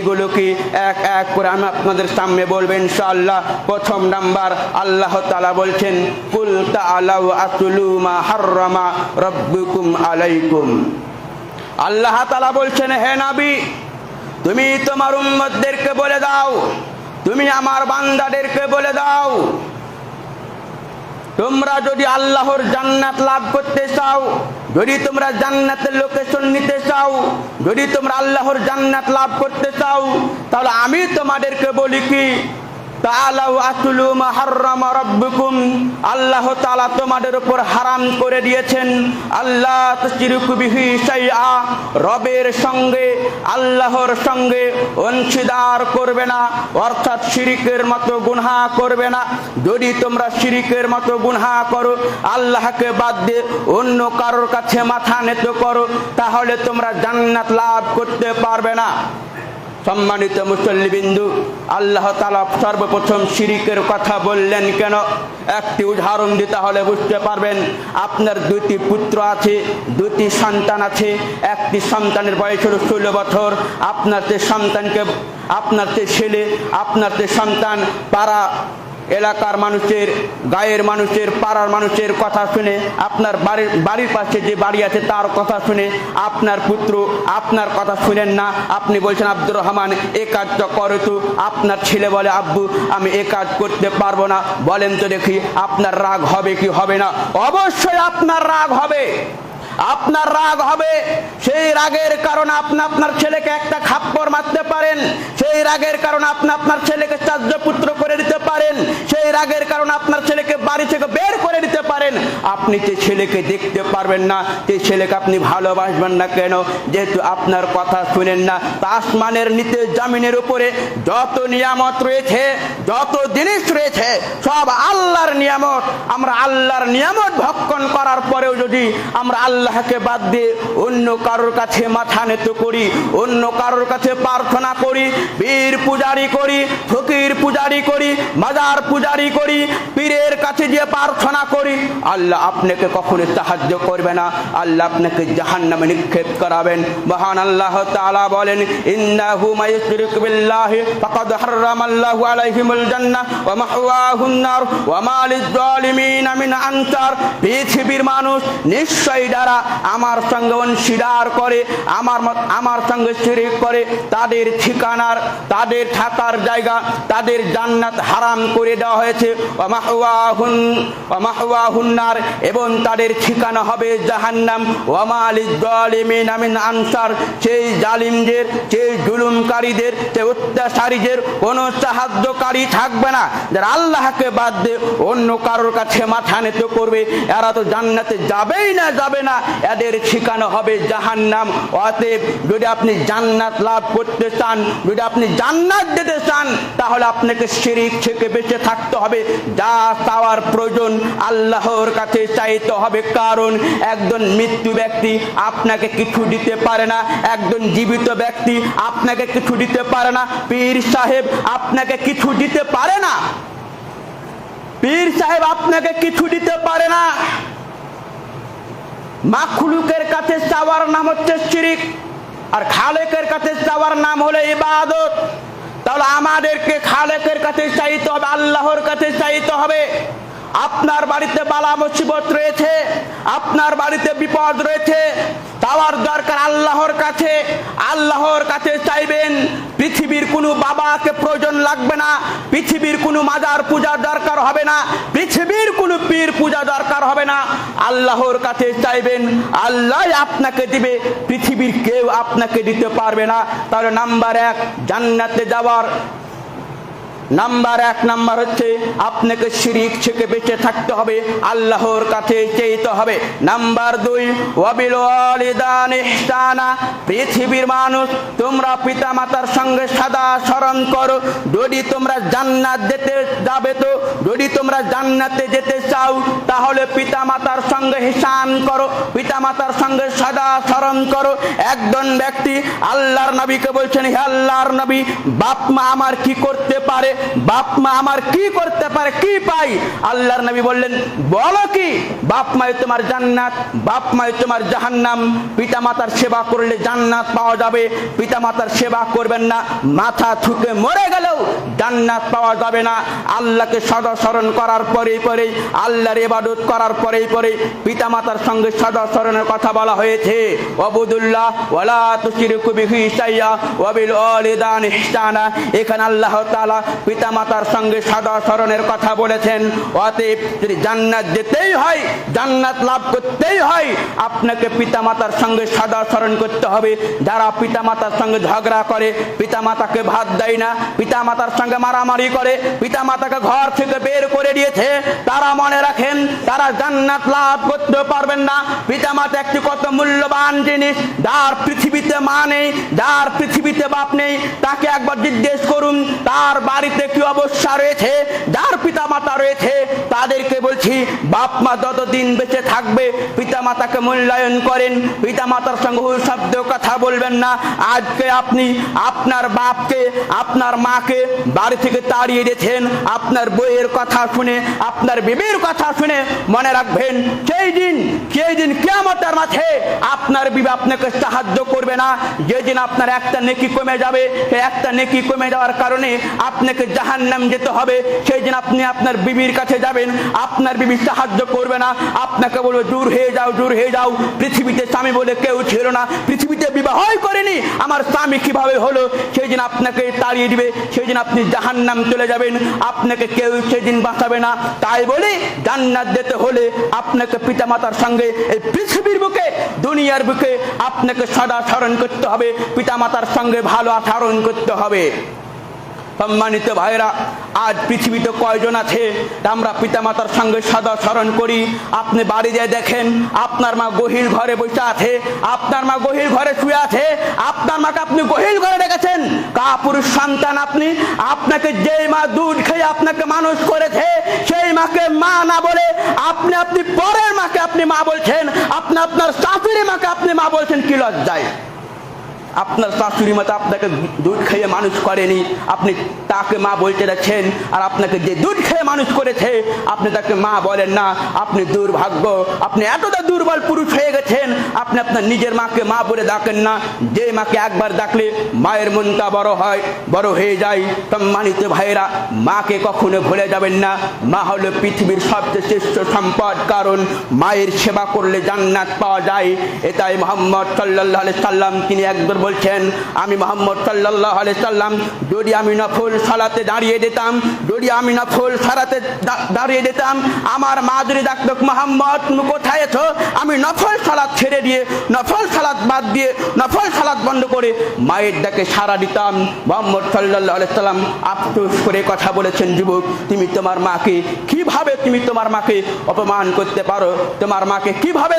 সেইগুলোকে এক এক করে আমি আপনাদের সামনে বলব, ইনশাআল্লাহ। প্রথম নাম্বার, আল্লাহ তালা বলছেন, কুল তালাউ আতুলুমা হাররামা রাব্বুকুম আলাইকুম। আল্লাহ তালা বলছেন, হে নাবি, তুমি তোমার উম্মতদেরকে বলে দাও, তুমি আমার বান্দাদেরকে বলে দাও তোমরা যদি আল্লাহর জান্নাত লাভ করতে চাও, যদি তোমরা জান্নাতের লোকেশন নিতে চাও, যদি তোমরা আল্লাহর জান্নাত লাভ করতে চাও, তাহলে আমি তোমাদেরকে বলি কি আল্লাহ তাআলা তোমাদের হারাম করে দিয়েছেন। আল্লাহ রবের সঙ্গে, আল্লাহর সঙ্গে অংশীদার করবে না। অর্থাৎ শিরিকের মতো করবে না। যদি তোমরা শিরিকের মতো গুনহা করো, আল্লাহকে বাদ দিয়ে অন্য কারোর কাছে মাথা নত করো, তাহলে তোমরা জান্নাত লাভ করতে পারবে না। সম্মানিত মুসল্লিবিন্দু, আল্লাহ তালা সর্বপ্রথম শিরিকের কথা বললেন কেন? একটি উদাহরণ দিতে হলে বুঝতে পারবেন, আপনার দুটি পুত্র আছে দুটি সন্তান আছে, একটি সন্তানের বয়স হল ষোলো বছর, আপনার সন্তানকে, আপনার ছেলে, আপনার সন্তান পাড়া এলাকার মানুষের, গায়ের মানুষের, পাড়ার মানুষের কথা শুনে, আপনার বাড়ির বাড়ির পাশে যে বাড়ি আছে তার কথা শুনে, আপনার পুত্র আপনার কথা শুনেন না। আপনি বলছেন, আব্দুর রহমান, এ কাজটা করে তো। আপনার ছেলে বলে, আব্বু, আমি এ কাজ করতে পারব না। বলেন তো দেখি, আপনার রাগ হবে কি হবে না? অবশ্যই আপনার রাগ হবে। আপনার রাগ হবে। সেই রাগের কারণে আপনি, আপনার ছেলেকে একটা খাপ্পর মারতে পারেন। সেই রাগের কারণে আপনি, আপনার ছেলেকে চার্য পুত্র করে দিতে পারেন সেই রাগের কারণে আপনার ছেলেকে বাড়ি থেকে বের করে দিতে পারেন। আপনি যে ছেলেকে দেখতে পারবেন না সেই ছেলেকে আপনি ভালোবাসবেন না কেন, যেহেতু আপনার কথা শুনেন না তা আসমানের নিতে জামিনের উপরে যত নিয়ামত রয়েছে, যত জিনিস রয়েছে, সব আল্লাহর নিয়ামত। আমরা আল্লাহর নিয়ামত ভক্ষণ করার পরেও যদি আমরা আল্লাহকে বাদ দিয়ে অন্য কারোর কাছে মাথা নত করি, অন্য কারোর কাছে প্রার্থনা করি, বীর পূজারি করি, ফকির পূজারি করি, মাজার পূজারি করি, পীরের কাছে গিয়ে প্রার্থনা করি। আল্লাহ আপনাকে কখনো সাহায্য করবে না। আল্লাহ আপনাকে জাহান্নামে নিক্ষেপ করাবেন। মহান আল্লাহ তাআলা বলেন মায়ুশরিক বিল্লাহি ফাকাদ হারামাল্লাহু আলাইহিমুল জান্নাহ ওয়া নার ওয়া মিন আনসার। পৃথিবীর মানুষ নিশ্চয়ই যারা আমার সঙ্গে অংশীদার করে, আমার আমার সঙ্গে শিরিক করে, তাদের ঠিকানার, তাদের থাকার জায়গা, তাদের জান্নাত হারাম করে দেওয়া হয়েছে। ওয়া মাহওয়াহুন এবং তাদের ঠিকানা হবে জাহান্নাম। ওয়া মা লিয-যালিমিন আনসার সেই জালিমদের সেই জুলুমকারীদের সেই অত্যাচারীদের কোনো সাহায্যকারী থাকবে না। যারা আল্লাহকে বাদ দিয়ে অন্য কারোর কাছে মাথা নত করবে, এরা তো জান্নাতে যাবেই না, যাবে না। এদের ঠিকানা হবে জাহান্নাম। অতএব যদি আপনি জান্নাত লাভ করতে চান, যদি আপনি জান্নাত যেতে চান, তাহলে আপনাকে শিরিক থেকে বেঁচে থাকতে হবে। যা চাওয়ার প্রয়োজন আল্লাহর কাছে চাইতে হবে। কারণ একজন মৃত্যু ব্যক্তি আপনাকে কিছু দিতে পারে না। একজন জীবিত ব্যক্তি আপনাকে কিছু দিতে পারে না। পীর সাহেব আপনাকে কিছু দিতে পারে না। পীর সাহেব আপনাকে কিছু দিতে পারে না। মাখলুকের কাছে চাওয়ার নাম হচ্ছে শিরিক। আর খালেকের কাছে চাওয়ার নাম হলো ইবাদত। তাহলে আমাদেরকে খালেকের কাছে চাইতে হবে আল্লাহর কাছে চাইতে হবে। আপনার বাড়িতে বালা মুসিবত রয়েছে, আপনার বাড়িতে বিপদ রয়েছে চাওয়ার দরকার আল্লাহর কাছে আল্লাহর কাছে চাইবেন, পৃথিবীর কোনো বাবাকে প্রয়োজন লাগবে না, পৃথিবীর কোনো মাজার পূজার দরকার হবে না, পৃথিবীর কোনো পীর পূজা দরকার হবে না, আল্লাহর কাছে চাইবেন, আল্লাহ আপনাকে দিবে, পৃথিবীর কেউ আপনাকে দিতে পারবে না। তাহলে নাম্বার এক, জান্নাতে যাওয়ার নাম্বার এক, নাম্বার হচ্ছে আপনাকে শিরিক থেকে বেঁচে থাকতে হবে, আল্লাহর কাছে চাইতে হবে। নাম্বার দুই, ওয়াবিল ইহসানা, পৃথিবীর মানুষ, তোমরা পিতা মাতার সঙ্গে সাদা স্মরণ করো। যদি তোমরা জান্নাত যেতে যাবে তো, যদি তোমরা জান্নাতে যেতে চাও, তাহলে পিতা মাতার সঙ্গে হিসান করো পিতা মাতার সঙ্গে সদা স্মরণ করো। একজন ব্যক্তি আল্লাহর নবীকে বলছেন, হে আল্লাহর নবী, বাপ মা আমার কি করতে পারে? বাপ মা আমার কি করতে পারে, কি পাই? আল্লাহর নবী বললেন, বলো কি, বাপ মাই তোমার জান্নাত, বাপ মাই তোমার জাহান্নাম। পিতা মাতার সেবা করলে জান্নাত পাওয়া যাবে পিতা মাতার সেবা করবেন না, মাথা ছুটে মরে গেলেও জান্নাত পাওয়া যাবে না। আল্লাহকে সদা স্মরণ করার পরেই পরেই, আল্লাহর ইবাদত করার পরেই পরেই পিতা মাতার সঙ্গে সদা স্মরণের কথা বলা হয়েছে। ওয়াবুদুল্লাহ, ওয়ালা তুশরিকু বিহি শাইয়া ওয়া বিল ইহসানা। এখানে আল্লাহ তাআলা পিতা মাতার সঙ্গে সাদা স্মরণের কথা বলেছেন। অতএব যদি জান্নাত যেতেই হয়, জান্নাত লাভ করতেই হয়, আপনাকে পিতা মাতার সঙ্গে সাদা স্মরণ করতে হবে। যারা পিতা মাতার সঙ্গে ঝগড়া করে পিতা মাতাকে ভাত দেয় না পিতা মাতার সঙ্গে মারামারি করে পিতা মাতাকে ঘর থেকে বের করে দিয়েছে, তারা মনে রাখেন, তারা জান্নাত লাভ করতে পারবেন না। পিতা মাতা একটি কত মূল্যবান জিনিস, যার পৃথিবীতে মা নেই, যার পৃথিবীতে বাপ নেই, তাকে একবার জিজ্ঞেস করুন, তার বাড়িতে কি অবস্থা রয়েছে, যার পিতা মাতা রয়েছে, তাদেরকে বলছি, বাপ মা যতদিন বেঁচে থাকবে পিতা মাতাকে মূল্যায়ন করেন। পিতা মাতার সঙ্গে শব্দ কথা বলবেন না। আজকে আপনি আপনার বাপকে, আপনার মাকে বাড়ি থেকে তাড়িয়ে দিয়েছেন। আপনার বইয়ের কথা শুনে, আপনার বিবির কথা শুনে মনে রাখবেন, সেই দিন সেই দিন কেমতের মাঠে আপনার বিবি আপনাকে সাহায্য করবে না। যেদিন আপনার একটা নেকি কমে যাবে একটা নেকি কমে যাওয়ার কারণে আপনাকে জাহান্নাম যেতে হবে। সেই দিন আপনি আপনার বিবির কাছে যাবেন। আপনার বিবি সাহায্য করবে না। আপনাকে বলবে, দূর হয়ে যাও, দূর হয়ে যাও। পৃথিবীতে স্বামী বলে কেউ ছিল না। পৃথিবীতে বিবাহই করেনি। আমার স্বামী কীভাবে হলো? সেই দিন আপনাকে তাড়িয়ে দিবে। সেই দিন আপনি জাহান্নাম চলে যাবেন। আপনাকে কেউ সেদিন বাঁচাবে না। তাই বলে জান্নাত যেতে হলে আপনাকে পিতামাতার সঙ্গে এই পৃথিবীর বুকে, দুনিয়ার বুকে আপনাকে সদা স্মরণ করতে হবে। পিতামাতার সঙ্গে ভালো আচরণ করতে হবে। সম্মানিত ভাইরা আজ পৃথিবীতে কয়জন আছে? আমরা পিতামাতার সঙ্গে সদা স্মরণ করি। আপনি বাড়ি যেয়ে দেখেন, আপনার মা গহির ঘরে বসে আছে, আপনার মা গহির ঘরে শুয়ে আছে, আপনার মাকে আপনি গহিল ঘরে রেখেছেন কাপুরুষ সন্তান আপনি, আপনাকে যেই মা দুধ খেয়ে আপনাকে মানুষ করেছে, সেই মাকে মা না বলে আপনি আপনি পরের মাকে আপনি মা বলছেন, আপনি আপনার শাশুড়ি মাকে আপনি মা বলছেন, কি লজ্জায়। আপনার শাশুড়ি মাতা আপনাকে দুধ খেয়ে মানুষ করেনি। আপনি তাকে মা বলতে যাচ্ছেন, আর আপনাকে যে দুধ খেয়ে মানুষ করেছে, আপনি তাকে মা বলেন না, আপনি দুর্ভাগ্য। আপনি এতটা দুর্বল পুরুষ হয়ে গেছেন, আপনি আপনার নিজের মাকে মা বলে ডাকেন না। যে মাকে একবার ডাকলে মায়ের মনটা বড় হয়, বড় হয়ে যায়। সম্মানিত ভাইয়েরা, মাকে কখনো ভুলে যাবেন না। মা হলো পৃথিবীর সবচেয়ে শ্রেষ্ঠ সম্পদ, কারণ মায়ের সেবা করলে জান্নাত পাওয়া যায়। এটাই মোহাম্মদ সাল্লাহ সাল্লাম, তিনি একবার বলছেন, আমি মোহাম্মদ সাল্লাহ সাল্লাম, যদি আমি নফল সালাতে দাঁড়িয়ে দিতাম যদি আমি নফল সালাতে দা- দাঁড়িয়ে দিতাম আমার মা যদি মোহাম্মদ কোথায় আছো? আমি নফল সালাত ছেড়ে দিয়ে, নফল সালাত বাদ দিয়ে, নফল সালাত বন্ধ করে মায়ের ডাকে সারা দিতাম। মোহাম্মদ সাল্লাহ সাল্লাম আফসোস করে কথা বলেছেন, যুবক, তুমি তোমার মাকে কীভাবে, তুমি তোমার মাকে অপমান করতে পারো? তোমার মাকে কীভাবে